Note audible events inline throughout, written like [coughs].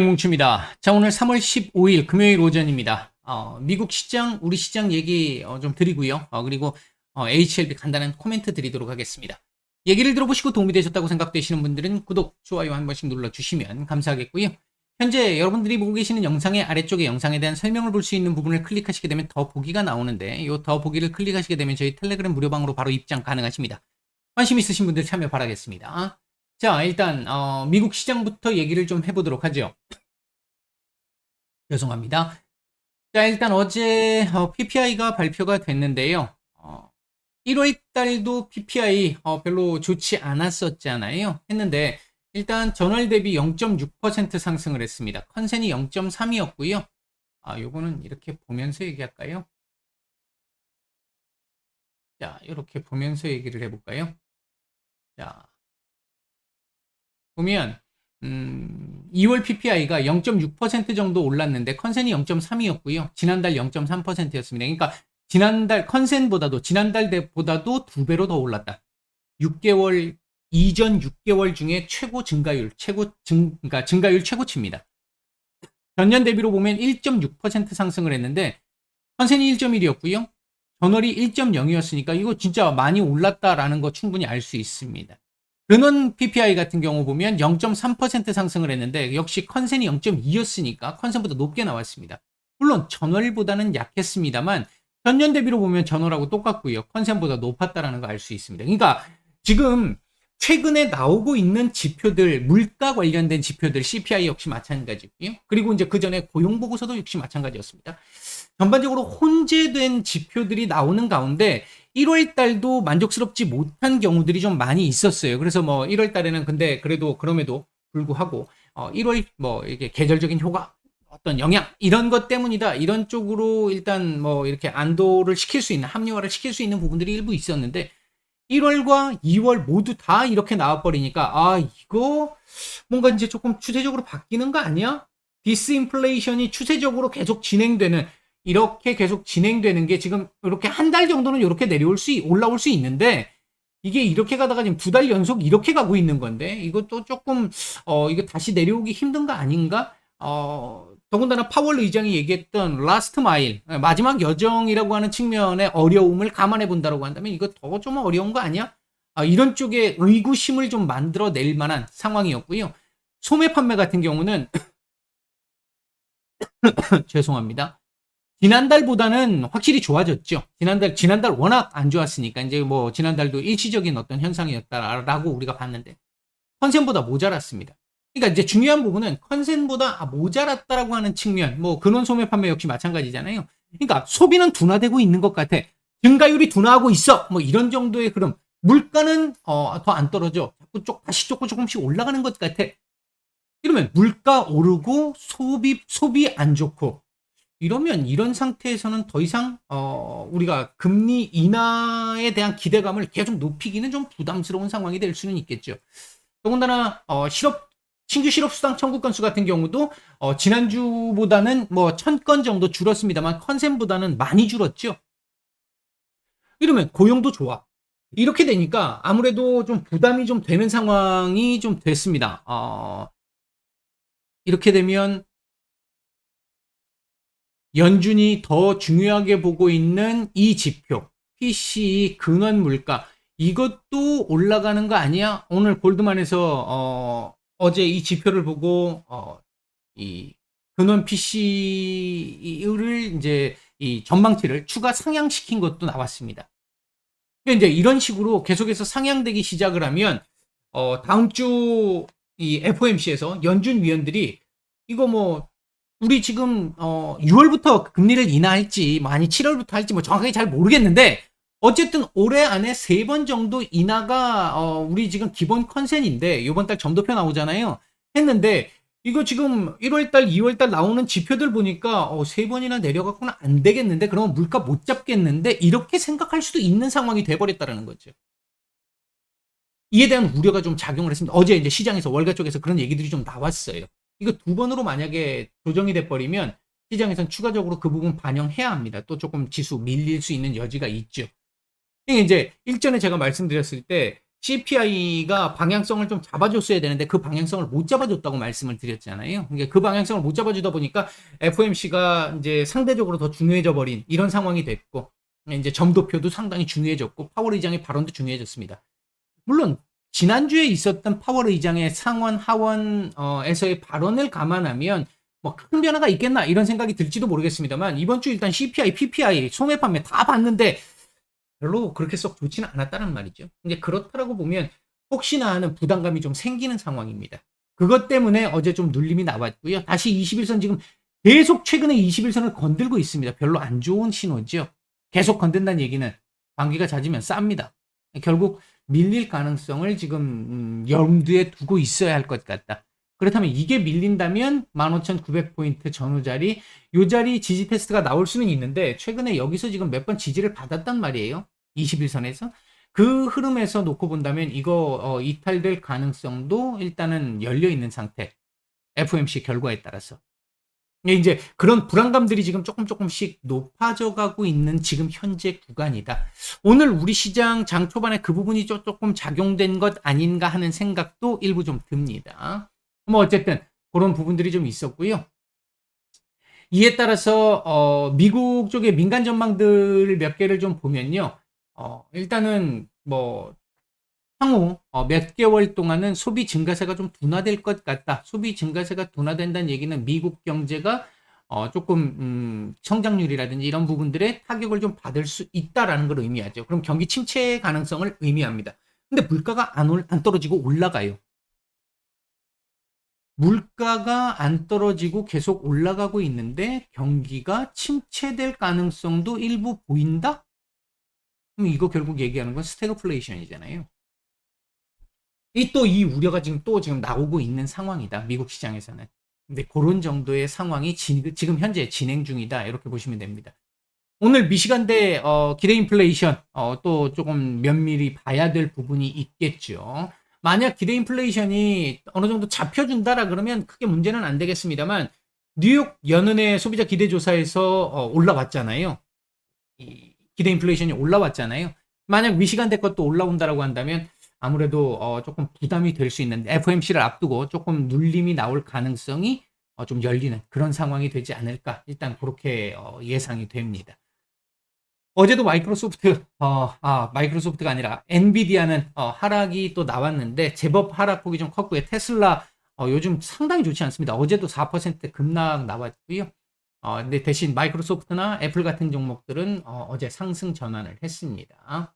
뭉칩니다. 자, 오늘 3월 15일 금요일 오전입니다. 어, 미국 시장, 우리 시장 얘기 어, 좀 드리고요. 어, 그리고 어, HLB 간단한 코멘트 드리도록 하겠습니다. 얘기를 들어보시고 도움이 되셨다고 생각되시는 분들은 구독, 좋아요 한 번씩 눌러주시면 감사하겠고요. 현재 여러분들이 보고 계시는 영상의 아래쪽에 영상에 대한 설명을 볼 수 있는 부분을 클릭하시게 되면 더 보기가 나오는데 이 더 보기를 클릭하시게 되면 저희 텔레그램 무료방으로 바로 입장 가능하십니다. 관심 있으신 분들 참여 바라겠습니다. 자, 일단 어, 미국 시장부터 얘기를 좀 해보도록 하죠. 죄송합니다. 자, 일단 어제 어, PPI가 발표가 됐는데요. 어, 1월 달도 PPI 어, 별로 좋지 않았었잖아요. 했는데 일단 전월 대비 0.6% 상승을 했습니다. 컨센이 0.3이었고요. 아, 요거는 이렇게 보면서 얘기할까요? 자, 이렇게 보면서 얘기를 해볼까요? 자, 보면 음, 2월 PPI가 0.6% 정도 올랐는데 컨센이 0.3이었고요. 지난달 0.3%였습니다. 그러니까 지난달 컨센보다도 지난달 보다도 두 배로 더 올랐다. 6개월 이전 6개월 중에 최고 증가율, 최고 증 그러니까 증가율 최고치입니다. 전년 대비로 보면 1.6% 상승을 했는데 컨센이 1.1이었고요. 전월이 1.0이었으니까 이거 진짜 많이 올랐다라는 거 충분히 알 수 있습니다. 근원 PPI 같은 경우 보면 0.3% 상승을 했는데 역시 컨센이 0.2였으니까 컨센보다 높게 나왔습니다. 물론 전월보다는 약했습니다만 전년 대비로 보면 전월하고 똑같고요. 컨센보다 높았다라는 거 알 수 있습니다. 그러니까 지금 최근에 나오고 있는 지표들, 물가 관련된 지표들, CPI 역시 마찬가지고요. 그리고 이제 그 전에 고용 보고서도 역시 마찬가지였습니다. 전반적으로 혼재된 지표들이 나오는 가운데 1월 달도 만족스럽지 못한 경우들이 좀 많이 있었어요. 그래서 뭐 1월 달에는 근데 그래도 그럼에도 불구하고 어 1월 뭐 이게 계절적인 효과 어떤 영향 이런 것 때문이다. 이런 쪽으로 일단 뭐 이렇게 안도를 시킬 수 있는 합리화를 시킬 수 있는 부분들이 일부 있었는데 1월과 2월 모두 다 이렇게 나와버리니까 아 이거 뭔가 이제 조금 추세적으로 바뀌는 거 아니야? 디스인플레이션이 추세적으로 계속 진행되는 이렇게 계속 진행되는 게 지금 이렇게 한 달 정도는 이렇게 내려올 수 올라올 수 있는데 이게 이렇게 가다가 지금 두 달 연속 이렇게 가고 있는 건데 이것도 조금 어 이거 다시 내려오기 힘든 거 아닌가? 어 더군다나 파월 의장이 얘기했던 라스트 마일 마지막 여정이라고 하는 측면의 어려움을 감안해 본다라고 한다면 이거 더 좀 어려운 거 아니야? 아, 이런 쪽에 의구심을 좀 만들어 낼 만한 상황이었고요. 소매 판매 같은 경우는 [coughs] 죄송합니다. 지난달보다는 확실히 좋아졌죠. 지난달, 지난달 워낙 안 좋았으니까, 이제 뭐, 지난달도 일시적인 어떤 현상이었다라고 우리가 봤는데, 컨센보다 모자랐습니다. 그러니까 이제 중요한 부분은 컨센보다 아, 모자랐다라고 하는 측면, 뭐, 근원 소매 판매 역시 마찬가지잖아요. 그러니까 소비는 둔화되고 있는 것 같아. 증가율이 둔화하고 있어. 뭐, 이런 정도의 흐름. 물가는, 어, 더 안 떨어져. 자꾸 쪽, 다시 조금 조금씩 올라가는 것 같아. 이러면 물가 오르고 소비, 소비 안 좋고, 이러면 이런 상태에서는 더 이상 어, 우리가 금리 인하에 대한 기대감을 계속 높이기는 좀 부담스러운 상황이 될 수는 있겠죠. 더군다나 어, 실업 신규 실업 수당 청구 건수 같은 경우도 어, 지난주보다는 뭐 천 건 정도 줄었습니다만 컨센보다는 많이 줄었죠. 이러면 고용도 좋아. 이렇게 되니까 아무래도 좀 부담이 좀 되는 상황이 좀 됐습니다. 어, 이렇게 되면 연준이 더 중요하게 보고 있는 이 지표, PC 근원 물가, 이것도 올라가는 거 아니야? 오늘 골드만에서 어, 어제 이 지표를 보고 어, 이 근원 PC를 이제 이 전망치를 추가 상향시킨 것도 나왔습니다. 이제 이런 식으로 계속해서 상향되기 시작을 하면 어, 다음 주 이 FOMC에서 연준 위원들이 이거 뭐 우리 지금 어 6월부터 금리를 인하할지 뭐 아니 7월부터 할지 뭐 정확하게 잘 모르겠는데 어쨌든 올해 안에 세 번 정도 인하가 어 우리 지금 기본 컨센인데 이번 달 점도표 나오잖아요. 했는데 이거 지금 1월 달, 2월 달 나오는 지표들 보니까 어, 세 번이나 내려갔구나 안 되겠는데 그러면 물가 못 잡겠는데 이렇게 생각할 수도 있는 상황이 돼 버렸다라는 거죠. 이에 대한 우려가 좀 작용을 했습니다. 어제 이제 시장에서 월가 쪽에서 그런 얘기들이 좀 나왔어요. 이거 두 번으로 만약에 조정이 돼버리면 시장에선 추가적으로 그 부분 반영해야 합니다. 또 조금 지수 밀릴 수 있는 여지가 있죠. 이게 이제 일전에 제가 말씀드렸을 때 CPI가 방향성을 좀 잡아줬어야 되는데 그 방향성을 못 잡아줬다고 말씀을 드렸잖아요. 그러니까 그 방향성을 못 잡아주다 보니까 FOMC가 이제 상대적으로 더 중요해져 버린 이런 상황이 됐고 이제 점도표도 상당히 중요해졌고 파월 의장의 발언도 중요해졌습니다. 물론 지난주에 있었던 파월 의장의 상원 하원에서의 발언을 감안하면 뭐 큰 변화가 있겠나 이런 생각이 들지도 모르겠습니다만 이번 주 일단 CPI, PPI, 소매 판매 다 봤는데 별로 그렇게 썩 좋지는 않았다는 말이죠. 근데 그렇다라고 보면 혹시나 하는 부담감이 좀 생기는 상황입니다. 그것 때문에 어제 좀 눌림이 나왔고요. 다시 21선 지금 계속 최근에 21선을 건들고 있습니다. 별로 안 좋은 신호죠. 계속 건든다는 얘기는 관계가 잦으면 쌉니다. 결국 밀릴 가능성을 지금 음, 염두에 두고 있어야 할 것 같다. 그렇다면 이게 밀린다면 15,900포인트 전후 자리, 요 자리 지지 테스트가 나올 수는 있는데 최근에 여기서 지금 몇 번 지지를 받았단 말이에요. 21선에서. 그 흐름에서 놓고 본다면 이거 어, 이탈될 가능성도 일단은 열려 있는 상태. FOMC 결과에 따라서. 이제 그런 불안감들이 지금 조금 조금씩 높아져 가고 있는 지금 현재 구간이다. 오늘 우리 시장 장 초반에 그 부분이 조- 조금 작용된 것 아닌가 하는 생각도 일부 좀 듭니다. 뭐 어쨌든 그런 부분들이 좀 있었고요. 이에 따라서 어, 미국 쪽의 민간 전망들 몇 개를 좀 보면요. 어, 일단은 뭐 향후 어, 몇 개월 동안은 소비 증가세가 좀 둔화될 것 같다. 소비 증가세가 둔화된다는 얘기는 미국 경제가 어, 조금 음, 성장률이라든지 이런 부분들에 타격을 좀 받을 수 있다라는 걸 의미하죠. 그럼 경기 침체 가능성을 의미합니다. 근데 물가가 안, 올, 안 떨어지고 올라가요. 물가가 안 떨어지고 계속 올라가고 있는데 경기가 침체될 가능성도 일부 보인다? 그럼 이거 결국 얘기하는 건 스태그플레이션이잖아요. 이 또 이 우려가 지금 또 지금 나오고 있는 상황이다. 미국 시장에서는. 근데 그런 정도의 상황이 지, 지금 현재 진행 중이다. 이렇게 보시면 됩니다. 오늘 미시간대 어, 기대 인플레이션 어, 또 조금 면밀히 봐야 될 부분이 있겠죠. 만약 기대 인플레이션이 어느 정도 잡혀준다라 그러면 크게 문제는 안 되겠습니다만 뉴욕 연은의 소비자 기대 조사에서 어, 올라왔잖아요. 이 기대 인플레이션이 올라왔잖아요. 만약 미시간대 것도 올라온다라고 한다면 아무래도 어, 조금 부담이 될 수 있는 FOMC를 앞두고 조금 눌림이 나올 가능성이 어, 좀 열리는 그런 상황이 되지 않을까 일단 그렇게 어, 예상이 됩니다. 어제도 마이크로소프트, 어, 아, 마이크로소프트가 아니라 엔비디아는 어, 하락이 또 나왔는데 제법 하락폭이 좀 컸고요. 테슬라 어, 요즘 상당히 좋지 않습니다. 어제도 4% 급락 나왔고요. 어, 근데 대신 마이크로소프트나 애플 같은 종목들은 어, 어제 상승 전환을 했습니다.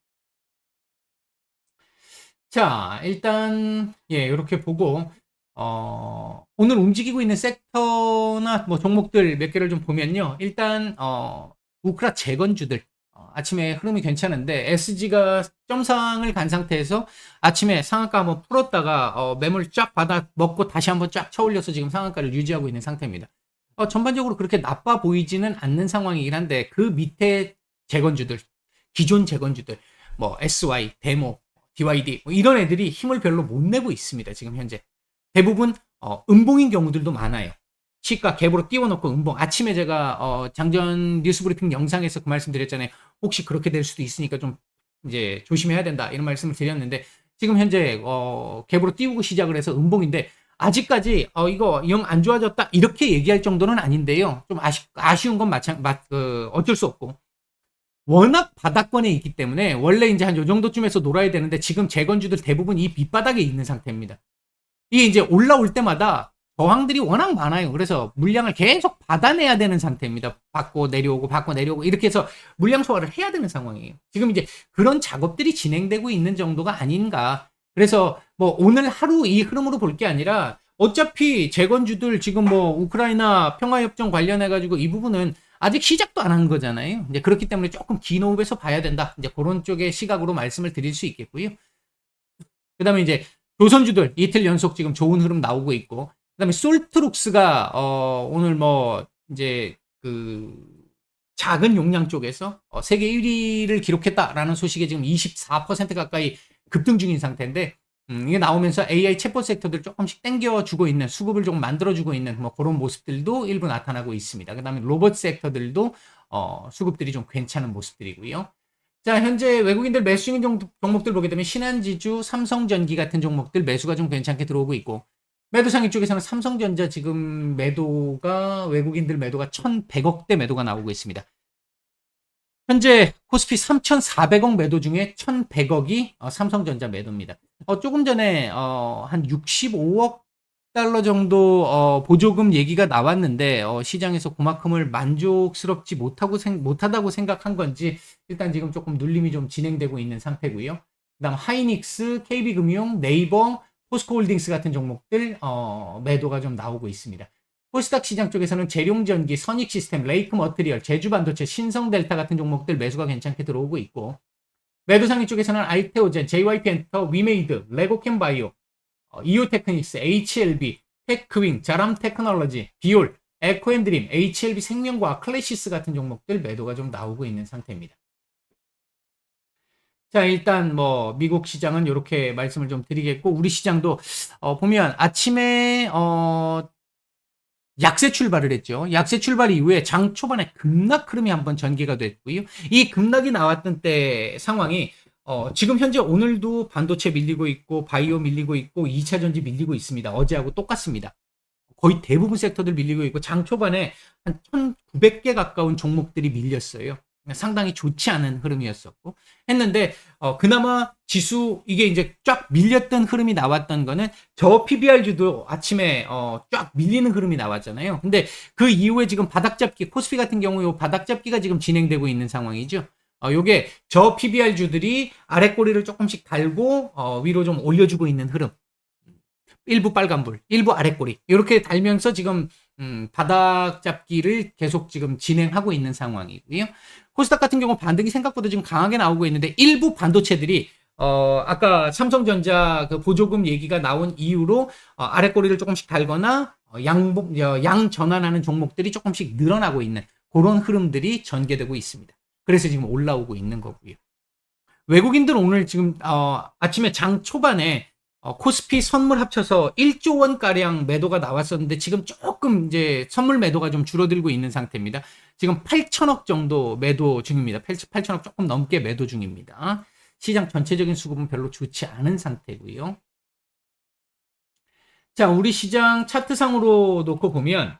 자, 일단 예, 이렇게 보고 어, 오늘 움직이고 있는 섹터나 뭐 종목들 몇 개를 좀 보면요. 일단 어, 우크라 재건주들 어, 아침에 흐름이 괜찮은데 SG가 점상을 간 상태에서 아침에 상한가 한번 풀었다가 어, 매물 쫙 받아 먹고 다시 한번 쫙 쳐올려서 지금 상한가를 유지하고 있는 상태입니다. 어, 전반적으로 그렇게 나빠 보이지는 않는 상황이긴 한데 그 밑에 재건주들 기존 재건주들 뭐 SY, 데모, DYD 뭐 이런 애들이 힘을 별로 못 내고 있습니다. 지금 현재 대부분 어, 음봉인 경우들도 많아요. 시가 갭으로 띄워놓고 음봉. 아침에 제가 어, 장전 뉴스브리핑 영상에서 그 말씀 드렸잖아요. 혹시 그렇게 될 수도 있으니까 좀 이제 조심해야 된다 이런 말씀을 드렸는데 지금 현재 어, 갭으로 띄우고 시작을 해서 음봉인데 아직까지 어, 이거 영 안 좋아졌다 이렇게 얘기할 정도는 아닌데요. 좀 아쉬, 아쉬운 건 마찬 마, 그, 어쩔 수 없고 워낙 바닥권에 있기 때문에 원래 이제 한 요 정도쯤에서 놀아야 되는데 지금 재건주들 대부분 이 밑바닥에 있는 상태입니다. 이게 이제 올라올 때마다 저항들이 워낙 많아요. 그래서 물량을 계속 받아내야 되는 상태입니다. 받고 내려오고 받고 내려오고 이렇게 해서 물량 소화를 해야 되는 상황이에요. 지금 이제 그런 작업들이 진행되고 있는 정도가 아닌가. 그래서 뭐 오늘 하루 이 흐름으로 볼 게 아니라 어차피 재건주들 지금 뭐 우크라이나 평화협정 관련해 가지고 이 부분은 아직 시작도 안 한 거잖아요. 이제 그렇기 때문에 조금 긴 호흡에서 봐야 된다. 이제 그런 쪽의 시각으로 말씀을 드릴 수 있겠고요. 그 다음에 이제 조선주들 이틀 연속 지금 좋은 흐름 나오고 있고 그 다음에 솔트룩스가 어 오늘 뭐 이제 그 작은 용량 쪽에서 어 세계 1위를 기록했다라는 소식에 지금 24% 가까이 급등 중인 상태인데 음, 이게 나오면서 AI 챗봇 섹터들 조금씩 땡겨주고 있는 수급을 조금 만들어주고 있는 뭐 그런 모습들도 일부 나타나고 있습니다. 그 다음에 로봇 섹터들도 어, 수급들이 좀 괜찮은 모습들이고요. 자, 현재 외국인들 매수 중인 종- 종목들 보게 되면 신한지주, 삼성전기 같은 종목들 매수가 좀 괜찮게 들어오고 있고 매도 상위 쪽에서는 삼성전자 지금 매도가 외국인들 매도가 1,100억대 매도가 나오고 있습니다. 현재 코스피 3,400억 매도 중에 1,100억이 어, 삼성전자 매도입니다. 어, 조금 전에 어, 한 65억 달러 정도 어, 보조금 얘기가 나왔는데 어, 시장에서 그만큼을 만족스럽지 못하고 생, 못하다고 생각한 건지 일단 지금 조금 눌림이 좀 진행되고 있는 상태고요. 그다음 하이닉스, KB금융, 네이버, 포스코홀딩스 같은 종목들 어, 매도가 좀 나오고 있습니다. 코스닥 시장 쪽에서는 재룡전기, 선익시스템, 레이크 머트리얼, 제주반도체, 신성델타 같은 종목들 매수가 괜찮게 들어오고 있고 매도상위 쪽에서는 알테오젠, JYP엔터, 위메이드, 레고캠바이오, 어, 이오테크닉스, HLB, 테크윙, 자람 테크놀로지, 비올, 에코앤드림, HLB 생명과학, 클래시스 같은 종목들 매도가 좀 나오고 있는 상태입니다. 자, 일단 뭐 미국 시장은 이렇게 말씀을 좀 드리겠고 우리 시장도 어, 보면 아침에 어, 약세 출발을 했죠. 약세 출발 이후에 장 초반에 급락 흐름이 한번 전개가 됐고요. 이 급락이 나왔던 때 상황이 어, 지금 현재 오늘도 반도체 밀리고 있고 바이오 밀리고 있고 2차 전지 밀리고 있습니다. 어제하고 똑같습니다. 거의 대부분 섹터들 밀리고 있고 장 초반에 한 1,900개 가까운 종목들이 밀렸어요. 상당히 좋지 않은 흐름이었었고 했는데 어, 그나마 지수 이게 이제 쫙 밀렸던 흐름이 나왔던 거는 저 PBR주도 아침에 어, 쫙 밀리는 흐름이 나왔잖아요. 근데 그 이후에 지금 바닥 잡기 코스피 같은 경우 요 바닥 잡기가 지금 진행되고 있는 상황이죠. 어, 요게 저 PBR주들이 아래 꼬리를 조금씩 달고 어, 위로 좀 올려주고 있는 흐름. 일부 빨간불, 일부 아래 꼬리 이렇게 달면서 지금 음, 바닥 잡기를 계속 지금 진행하고 있는 상황이고요. 코스닥 같은 경우 반등이 생각보다 지금 강하게 나오고 있는데 일부 반도체들이 어, 아까 삼성전자 그 보조금 얘기가 나온 이후로 어, 아래 꼬리를 조금씩 달거나 어, 양복, 어, 양 전환하는 종목들이 조금씩 늘어나고 있는 그런 흐름들이 전개되고 있습니다. 그래서 지금 올라오고 있는 거고요. 외국인들 오늘 지금 어, 아침에 장 초반에 어, 코스피 선물 합쳐서 1조 원 가량 매도가 나왔었는데 지금 조금 이제 선물 매도가 좀 줄어들고 있는 상태입니다. 지금 8천억 정도 매도 중입니다. 8천억 조금 넘게 매도 중입니다. 시장 전체적인 수급은 별로 좋지 않은 상태고요. 자, 우리 시장 차트상으로 놓고 보면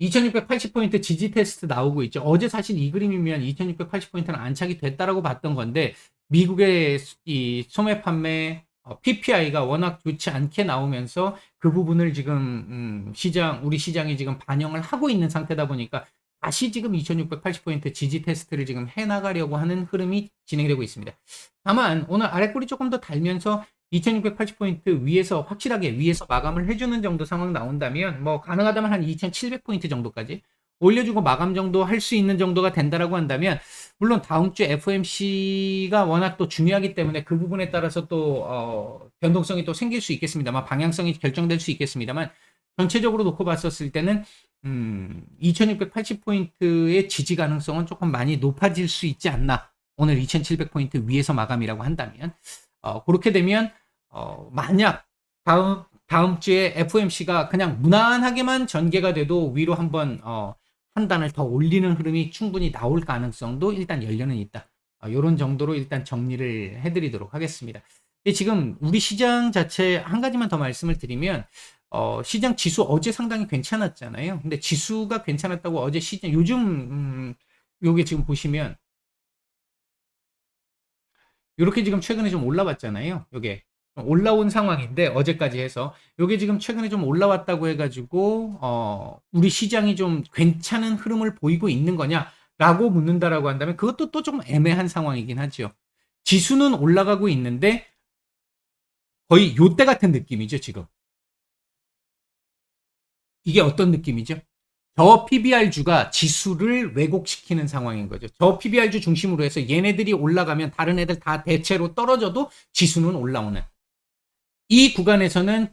2680포인트 지지 테스트 나오고 있죠. 어제 사실 이 그림이면 2680포인트는 안착이 됐다라고 봤던 건데 미국의 이 소매 판매 어, PPI가 워낙 좋지 않게 나오면서 그 부분을 지금 음, 시장 우리 시장이 지금 반영을 하고 있는 상태다 보니까 다시 지금 2680포인트 지지 테스트를 지금 해 나가려고 하는 흐름이 진행되고 있습니다. 다만 오늘 아래 꼬리 조금 더 달면서 2680포인트 위에서 확실하게 위에서 마감을 해주는 정도 상황 나온다면 뭐 가능하다면 한 2700포인트 정도까지 올려주고 마감 정도 할 수 있는 정도가 된다라고 한다면 물론 다음 주 FOMC가 워낙 또 중요하기 때문에 그 부분에 따라서 또 어, 변동성이 또 생길 수 있겠습니다만 방향성이 결정될 수 있겠습니다만 전체적으로 놓고 봤었을 때는 음, 2680포인트의 지지 가능성은 조금 많이 높아질 수 있지 않나. 오늘 2700포인트 위에서 마감이라고 한다면 어, 그렇게 되면 어, 만약 다음 다음 주에 FOMC가 그냥 무난하게만 전개가 돼도 위로 한번 어, 한 단을 더 올리는 흐름이 충분히 나올 가능성도 일단 열려는 있다. 어, 이런 정도로 일단 정리를 해드리도록 하겠습니다. 지금 우리 시장 자체 한 가지만 더 말씀을 드리면 어, 시장 지수 어제 상당히 괜찮았잖아요. 근데 지수가 괜찮았다고 어제 시장 요즘 음, 요게 지금 보시면 이렇게 지금 최근에 좀 올라왔잖아요. 요게 올라온 상황인데 어제까지 해서 요게 지금 최근에 좀 올라왔다고 해가지고 어 우리 시장이 좀 괜찮은 흐름을 보이고 있는 거냐라고 묻는다라고 한다면 그것도 또 좀 애매한 상황이긴 하죠. 지수는 올라가고 있는데 거의 요때 같은 느낌이죠 지금. 이게 어떤 느낌이죠? 저 PBR주가 지수를 왜곡시키는 상황인 거죠. 저 PBR주 중심으로 해서 얘네들이 올라가면 다른 애들 다 대체로 떨어져도 지수는 올라오는. 이 구간에서는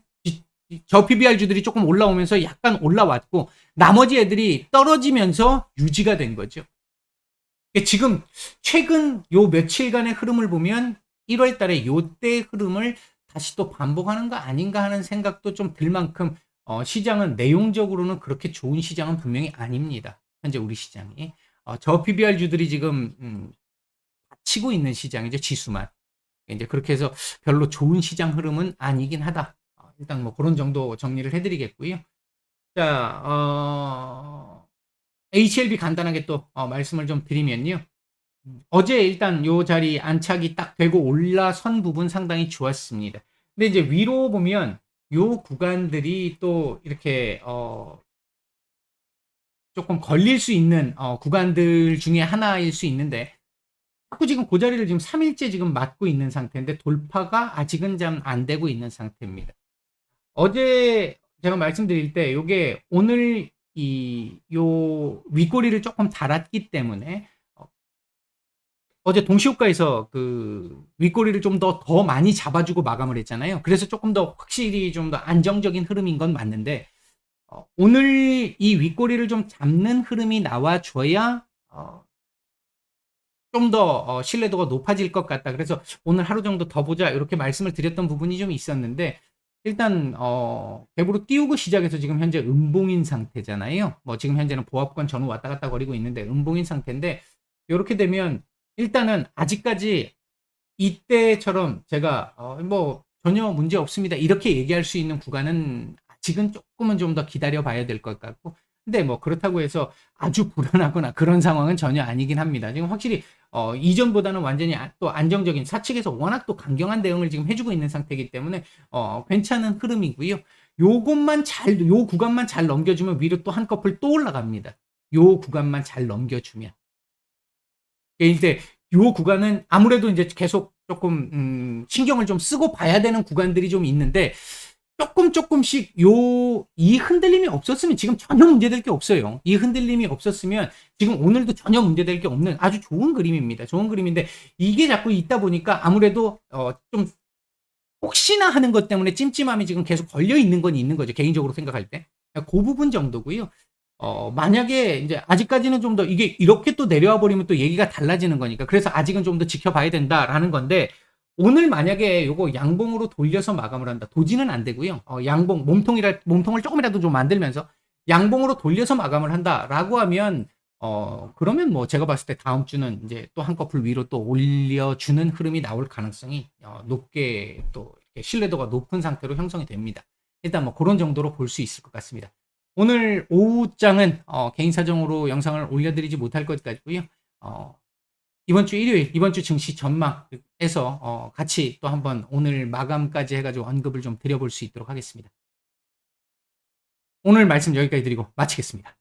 저 PBR주들이 조금 올라오면서 약간 올라왔고 나머지 애들이 떨어지면서 유지가 된 거죠. 지금 최근 요 며칠간의 흐름을 보면 1월 달에 요때 흐름을 다시 또 반복하는 거 아닌가 하는 생각도 좀 들 만큼 어, 시장은 내용적으로는 그렇게 좋은 시장은 분명히 아닙니다. 현재 우리 시장이. 어, 저 PBR 주들이 지금 음, 치고 있는 시장이죠 지수만 이제 그렇게 해서 별로 좋은 시장 흐름은 아니긴 하다. 어, 일단 뭐 그런 정도 정리를 해드리겠고요. 자, 어, HLB 간단하게 또 어, 말씀을 좀 드리면요. 어제 일단 요 자리 안착이 딱 되고 올라선 부분 상당히 좋았습니다. 근데 이제 위로 보면 요 구간들이 또 이렇게 어 조금 걸릴 수 있는 어 구간들 중에 하나일 수 있는데 자꾸 지금 그 자리를 지금 3일째 지금 맞고 있는 상태인데 돌파가 아직은 좀 안 되고 있는 상태입니다. 어제 제가 말씀드릴 때 요게 오늘 이 요 윗꼬리를 조금 달았기 때문에 어, 어제 동시호가에서 그 윗꼬리를 좀더더 많이 잡아주고 마감을 했잖아요. 그래서 조금 더 확실히 좀 더 안정적인 흐름인 건 맞는데 어, 오늘 이 윗꼬리를 좀 잡는 흐름이 나와줘야 어, 좀더 어, 신뢰도가 높아질 것 같다. 그래서 오늘 하루 정도 더 보자 이렇게 말씀을 드렸던 부분이 좀 있었는데 일단 어, 갭으로 띄우고 시작해서 지금 현재 음봉인 상태잖아요. 뭐 지금 현재는 보합권 전후 왔다 갔다 거리고 있는데 음봉인 상태인데 이렇게 되면 일단은 아직까지 이때처럼 제가 어, 뭐 전혀 문제 없습니다. 이렇게 얘기할 수 있는 구간은 아직은 조금은 좀 더 기다려 봐야 될 것 같고 근데 뭐 그렇다고 해서 아주 불안하거나 그런 상황은 전혀 아니긴 합니다. 지금 확실히 어, 이전보다는 완전히 아- 또 안정적인 사측에서 워낙 또 강경한 대응을 지금 해주고 있는 상태이기 때문에 어, 괜찮은 흐름이고요. 요것만 잘, 요 구간만 잘 넘겨주면 위로 또 한꺼풀 또 올라갑니다. 요 구간만 잘 넘겨주면. 이게 이제 요 구간은 아무래도 이제 계속 조금 음, 신경을 좀 쓰고 봐야 되는 구간들이 좀 있는데 조금 조금씩 요 이 흔들림이 없었으면 지금 전혀 문제될 게 없어요. 이 흔들림이 없었으면 지금 오늘도 전혀 문제될 게 없는 아주 좋은 그림입니다. 좋은 그림인데 이게 자꾸 있다 보니까 아무래도 어, 좀 혹시나 하는 것 때문에 찜찜함이 지금 계속 걸려 있는 건 있는 거죠. 개인적으로 생각할 때. 그 부분 정도고요. 어, 만약에 이제 아직까지는 좀 더 이게 이렇게 또 내려와 버리면 또 얘기가 달라지는 거니까. 그래서 아직은 좀 더 지켜봐야 된다라는 건데 오늘 만약에 요거 양봉으로 돌려서 마감을 한다. 도지는 안 되고요. 어, 양봉 몸통이라 몸통을 조금이라도 좀 만들면서 양봉으로 돌려서 마감을 한다라고 하면 어 그러면 뭐 제가 봤을 때 다음 주는 이제 또 한꺼풀 위로 또 올려주는 흐름이 나올 가능성이 어, 높게 또 신뢰도가 높은 상태로 형성이 됩니다. 일단 뭐 그런 정도로 볼 수 있을 것 같습니다. 오늘 오후장은 어, 개인 사정으로 영상을 올려드리지 못할 것 같고요. 어, 이번 주 일요일, 이번 주 증시 전망에서 어, 같이 또 한번 오늘 마감까지 해가지고 언급을 좀 드려볼 수 있도록 하겠습니다. 오늘 말씀 여기까지 드리고 마치겠습니다.